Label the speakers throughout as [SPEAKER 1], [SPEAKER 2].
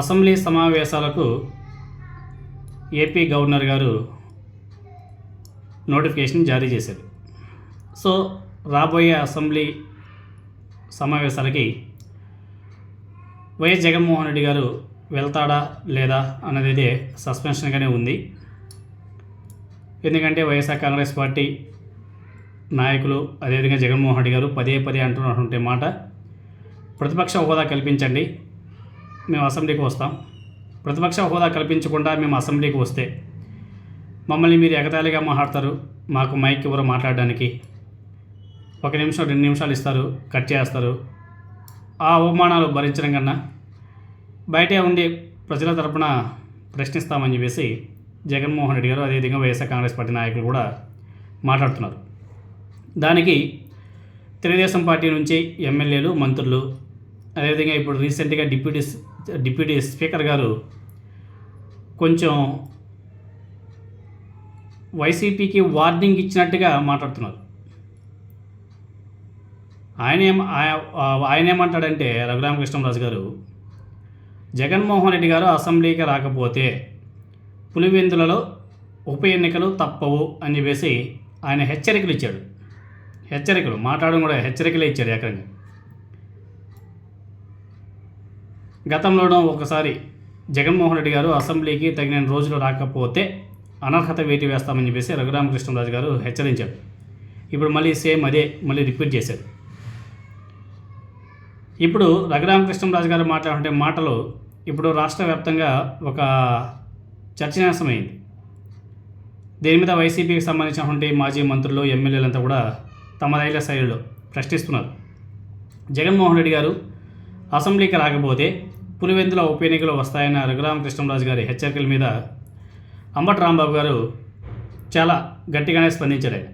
[SPEAKER 1] Assembly సమావేశాలకు AP governor గారు notification జారీ చేశారు. సో రాబోయే అసెంబ్లీ సమావేశాలకి వైఎస్ జగన్మోహన్ రెడ్డి గారు వెళ్తాడా లేదా అన్నది సస్పెన్షన్గానే ఉంది. ఎందుకంటే వైఎస్ఆర్ కాంగ్రెస్ పార్టీ నాయకులు అదేవిధంగా జగన్మోహన్ రెడ్డి గారు పదే పదే అంటున్నటువంటి మాట ప్రతిపక్ష హోదా కల్పించండి మేము అసెంబ్లీకి వస్తాం. ప్రతిపక్ష హోదా కల్పించకుండా మేము అసెంబ్లీకి వస్తే మమ్మల్ని మీరు ఎగతాళిగా మాట్లాడతారు. మాకు మైక్ ఎవరు మాట్లాడడానికి. ఒక నిమిషం రెండు నిమిషాలు ఇస్తారు కట్ చేస్తారు. ఆ అవమానాలు భరించడం కన్నా బయటే ఉండి ప్రజల తరపున ప్రశ్నిస్తామని చెప్పేసి జగన్మోహన్ రెడ్డి గారు అదేవిధంగా వైఎస్ఆర్ కాంగ్రెస్ పార్టీ నాయకులు కూడా మాట్లాడుతున్నారు. దానికి తెలుగుదేశం పార్టీ నుంచి ఎమ్మెల్యేలు మంత్రులు అదేవిధంగా ఇప్పుడు రీసెంట్గా డిప్యూటీ డిప్యూటీ స్పీకర్ గారు కొంచెం వైసీపీకి వార్నింగ్ ఇచ్చినట్టుగా మాట్లాడుతున్నారు. ఆయన ఏం ఆయన ఏమంటాడంటే రఘురామకృష్ణరాజు గారు జగన్మోహన్ రెడ్డి గారు అసెంబ్లీకి రాకపోతే పులివెందులలో ఉప ఎన్నికలు తప్పవు అని చెప్పేసి ఆయన హెచ్చరికలు ఇచ్చాడు. హెచ్చరికలు మాట్లాడడం కూడా హెచ్చరికలే ఇచ్చాడు ఏకంగా. గతంలోనూ ఒకసారి జగన్మోహన్ రెడ్డి గారు అసెంబ్లీకి తగిన రోజులు రాకపోతే అనర్హత వేటి వేస్తామని చెప్పేసి రఘురామకృష్ణరాజు గారు హెచ్చరించారు. ఇప్పుడు మళ్ళీ సేమ్ అదే మళ్ళీ రిపీట్ చేశారు. ఇప్పుడు రఘురామకృష్ణరాజు గారు మాట్లాడుతుంటే మాటలు ఇప్పుడు రాష్ట్ర వ్యాప్తంగా ఒక చర్చనీయాంశమైంది. దీని మీద వైసీపీకి సంబంధించినటువంటి మాజీ మంత్రులు ఎమ్మెల్యేలంతా కూడా తమ రైళ్ళ శైలిలో ప్రశ్నిస్తున్నారు. జగన్మోహన్ రెడ్డి గారు అసెంబ్లీకి రాకపోతే పులివెందుల ఉప ఎన్నికలు వస్తాయన్న రఘురామకృష్ణరాజు గారి హెచ్చరికల మీద అంబటి రాంబాబు గారు చాలా గట్టిగానే స్పందించారు. ఆయన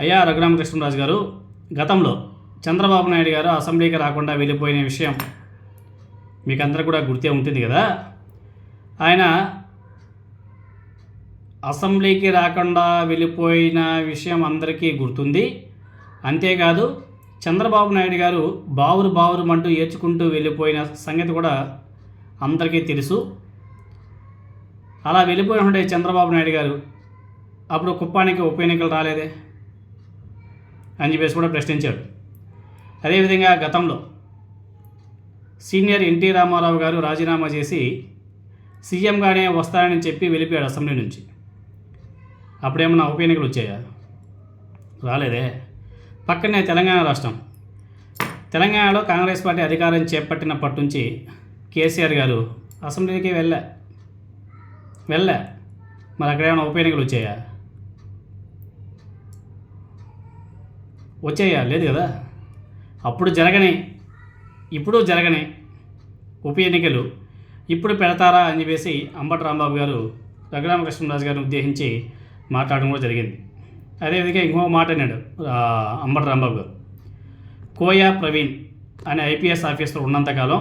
[SPEAKER 1] అయ్యా రఘురామకృష్ణరాజు గారు గతంలో చంద్రబాబు నాయుడు గారు అసెంబ్లీకి రాకుండా వెళ్ళిపోయిన విషయం మీకు కూడా గుర్తే ఉంటుంది కదా. ఆయన అసెంబ్లీకి రాకుండా వెళ్ళిపోయిన విషయం అందరికీ గుర్తుంది. అంతేకాదు చంద్రబాబు నాయుడు గారు బావురు బావురుమంటూ ఏడ్చుకుంటూ వెళ్ళిపోయిన సంగతి కూడా అందరికీ తెలుసు. అలా వెళ్ళిపోయినటువంటి చంద్రబాబు నాయుడు గారు అప్పుడు కుప్పానికి ఉప ఎన్నికలు రాలేదే అని చెప్పేసి కూడా ప్రశ్నించాడు. అదేవిధంగా గతంలో సీనియర్ ఎన్టీ రామారావు గారు రాజీనామా చేసి సీఎంగానే వస్తారని చెప్పి వెళ్ళిపోయాడు అసెంబ్లీ నుంచి. అప్పుడేమన్నా ఉప ఎన్నికలు వచ్చాయా? రాలేదే. పక్కనే తెలంగాణ రాష్ట్రం. తెలంగాణలో కాంగ్రెస్ పార్టీ అధికారం చేపట్టినప్పటి నుంచి కేసీఆర్ గారు అసెంబ్లీకి వెళ్ళా వెళ్ళా. మరి అక్కడ ఏమైనా ఉప ఎన్నికలు వచ్చాయా? వచ్చాయా? లేదు కదా. అప్పుడు జరగని ఇప్పుడు జరగని ఉప ఎన్నికలు ఇప్పుడు పెడతారా అని చెప్పేసి అంబటి రాంబాబు గారు రఘురామకృష్ణరాజు గారిని ఉద్దేశించి మాట్లాడడం కూడా జరిగింది. అదేవిధంగా ఇంకో మాట అన్నాడు అంబటి రాంబాబు గారు. కోయా ప్రవీణ్ అనే ఐపీఎస్ ఆఫీసర్ ఉన్నంతకాలం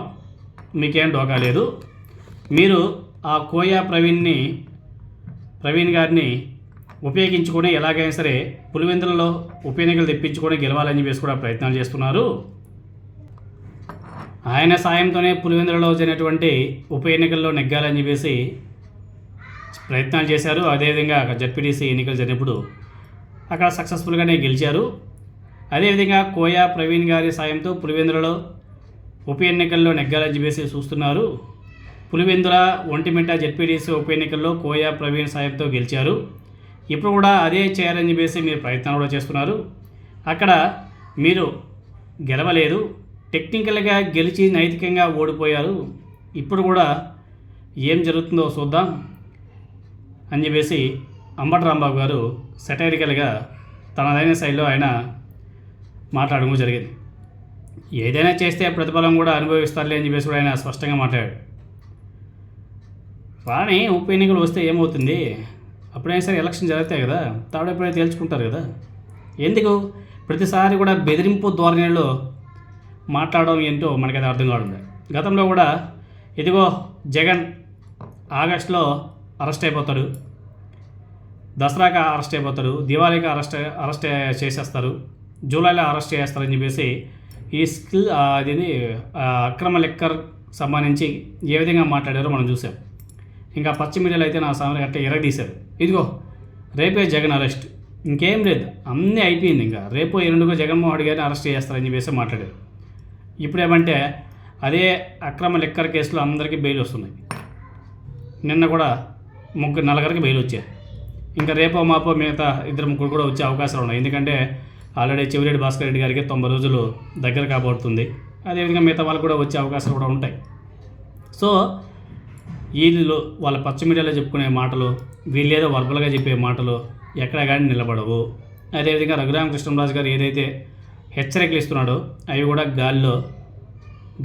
[SPEAKER 1] మీకేం డోకా లేదు. మీరు ఆ కోయా ప్రవీణ్ని ప్రవీణ్ గారిని ఉపయోగించుకొని ఎలాగైనా సరే పులివెందులలో ఉప ఎన్నికలు తెప్పించుకొని గెలవాలని చెప్పేసి కూడా ప్రయత్నాలు చేస్తున్నారు. ఆయన సాయంతోనే పులివెందులలో జరిగినటువంటి ఉప ఎన్నికల్లో నెగ్గాలని చెప్పేసి ప్రయత్నాలు చేశారు. అదేవిధంగా జడ్పీటీసీ ఎన్నికలు జరిగినప్పుడు అక్కడ సక్సెస్ఫుల్గానే గెలిచారు. అదేవిధంగా కోయా ప్రవీణ్ గారి సాయంతో పులివెందులలో ఉప ఎన్నికల్లో నెగ్గాలని చెప్పేసి చూస్తున్నారు. పులివెందుల ఒంటిమిట్ట జెడ్పీడీసీ ఉప ఎన్నికల్లో కోయా ప్రవీణ్ సాయంతో గెలిచారు. ఇప్పుడు కూడా అదే చేయాలని చెప్పేసి మీరు ప్రయత్నాలు కూడా చేస్తున్నారు. అక్కడ మీరు గెలవలేదు. టెక్నికల్గా గెలిచి నైతికంగా ఓడిపోయారు. ఇప్పుడు కూడా ఏం జరుగుతుందో చూద్దాం అని చెప్పేసి అంబటి రాంబాబు గారు సెటైరికల్గా తనదైన శైలిలో ఆయన మాట్లాడడం జరిగింది. ఏదైనా చేస్తే ప్రతిఫలం కూడా అనుభవిస్తారులే అని చెప్పేసి కూడా ఆయన స్పష్టంగా మాట్లాడాడు. రాని ఉప ఎన్నికలు వస్తే ఏమవుతుంది? అప్పుడైనా సరే ఎలక్షన్ జరుగుతాయి కదా తాడెప్పుడైతే తేల్చుకుంటారు కదా. ఎందుకు? ప్రతిసారి కూడా బెదిరింపు ధోరణిలో మాట్లాడడం ఏంటో మనకైతే అర్థం కావడం గతంలో కూడా ఇదిగో జగన్ ఆగస్టులో అరెస్ట్ అయిపోతాడు. దసరాకి అరెస్ట్ అయిపోతాడు దివాళీకి అరెస్ట్ అరెస్ట్ చేసేస్తారు జూలైలో అరెస్ట్ చేస్తారని చెప్పేసి ఈ స్కిల్ అది అక్రమ లెక్కర్ సంబంధించి ఏ విధంగా మాట్లాడారో మనం చూసాం. ఇంకా పచ్చ మీడియాలో అయితే నా సమయం గట్ట ఎరగదీశారు. ఇదిగో రేపే జగన్ అరెస్ట్. ఇంకేం లేదు అన్నీ అయిపోయింది ఇంకా. రేపు ఎన్నుకో జగన్మోహన్ రెడ్డి గారిని అరెస్ట్ చేస్తారని చెప్పేసి మాట్లాడారు. ఇప్పుడు ఏమంటే అదే అక్రమ లెక్కర్ కేసులో అందరికీ బెయిల్ వస్తున్నాయి. నిన్న కూడా ముగ్గురు నలుగురికి బెయిల్ వచ్చారు ఇంకా రేపో మాపో మిగతా ఇద్దరు ముగ్గురు కూడా వచ్చే అవకాశాలు ఉన్నాయి. ఎందుకంటే ఆల్రెడీ చెవిరెడ్డి భాస్కర్ రెడ్డి గారికి తొంభై రోజులు దగ్గర కాబడుతుంది అదేవిధంగా మిగతా వాళ్ళకు కూడా వచ్చే అవకాశాలు కూడా ఉంటాయి. సో వీళ్ళు వాళ్ళ పచ్చ మీడియాలో చెప్పుకునే మాటలు వీళ్ళేదో వర్బల్గా చెప్పే మాటలు ఎక్కడ కానీ నిలబడవు. అదేవిధంగా రఘురామకృష్ణరాజు గారు ఏదైతే హెచ్చరికలు ఇస్తున్నాడో అవి కూడా గాల్లో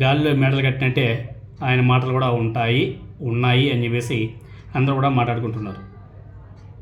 [SPEAKER 1] గాల్లో మెడలు కట్టినట్టే ఆయన మాటలు కూడా ఉంటాయి ఉన్నాయి అని చెప్పేసి అందరూ కూడా మాట్లాడుకుంటున్నారు.